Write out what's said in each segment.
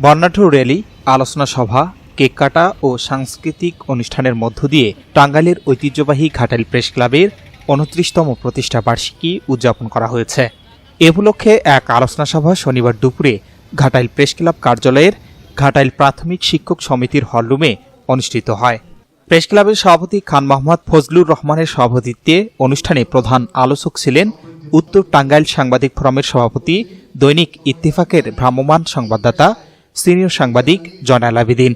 বর্ণাঢ্য র্যালি, আলোচনা সভা, কেক কাটা ও সাংস্কৃতিক অনুষ্ঠানের মধ্য দিয়ে টাঙ্গাইলের ঐতিহ্যবাহী ঘাটাইল প্রেস ক্লাবের উনত্রিশতম প্রতিষ্ঠা বার্ষিকী উদযাপন করা হয়েছে। এ উপলক্ষে এক আলোচনা সভা শনিবার দুপুরে ঘাটাইল প্রেস ক্লাব কার্যালয়ের ঘাটাইল প্রাথমিক শিক্ষক সমিতির হলরুমে অনুষ্ঠিত হয়। প্রেস ক্লাবের সভাপতি খান মোহাম্মদ ফজলুর রহমানের সভাপতিত্বে অনুষ্ঠানে প্রধান আলোচক ছিলেন উত্তর টাঙ্গাইল সাংবাদিক ফোরামের সভাপতি দৈনিক ইত্তেফাকের ভ্রাম্যমাণ সংবাদদাতা সিনিয়র সাংবাদিক জয়নাল আবেদিন।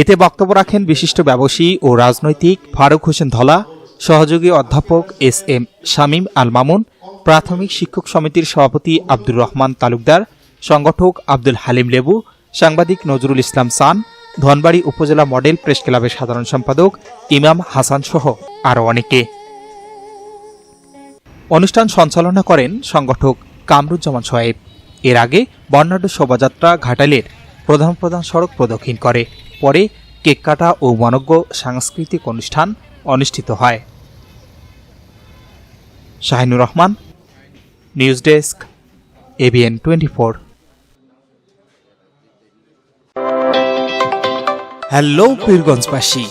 এতে বক্তব্য রাখেন বিশিষ্ট ব্যবসায়ী ও রাজনৈতিক ফারুক হোসেন ধলা, সহযোগী অধ্যাপক এস এম শামীম আল মামুন প্রাথমিক শিক্ষক সমিতির সভাপতি আব্দুর রহমান তালুকদার, সংগঠক আব্দুল হালিম লেবু, সাংবাদিক নজরুল ইসলাম সান, ধনবাড়ি উপজেলা মডেল প্রেস ক্লাবের সাধারণ সম্পাদক ইমাম হাসান সহ আরও অনেকে। অনুষ্ঠান সঞ্চালনা করেন সংগঠক কামরুজ্জামান সোয়েব এর আগে বর্ণাঢ্য শোভাযাত্রা ঘাটালের প্রধান প্রধান সড়ক প্রদক্ষিণ করে। পরে কেক কাটা ও মনজ্ঞ সাংস্কৃতিক অনুষ্ঠান অনুষ্ঠিত হয়। Shahinur Rahman, news desk, ABN twenty four. Hello পীরগঞ্জবাসী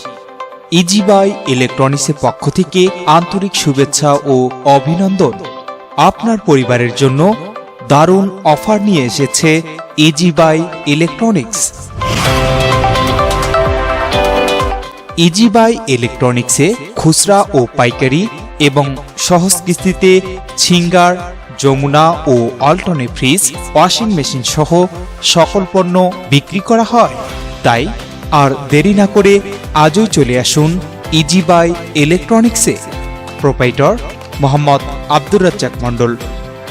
ইজিবাই ইলেকট্রনিক্সের পক্ষ থেকে আন্তরিক শুভেচ্ছা ও অভিনন্দন। আপনার পরিবারের জন্য দারুণ অফার নিয়ে এসেছে ইজিবাই ইলেকট্রনিক্স ইজিবাই ইলেকট্রনিক্সে খুচরা ও পাইকারি এবং সহজ কিস্তিতে ছিঙ্গার, যমুনা ও অল্টনে ফ্রিজ, ওয়াশিং মেশিন সহ সকল পণ্য বিক্রি করা হয়। তাই আর দেরি না করে আজই চলে আসুন ইজিবাই ইলেকট্রনিক্সে প্রোপাইটর মোহাম্মদ আব্দুর রাজ্জাক মণ্ডল।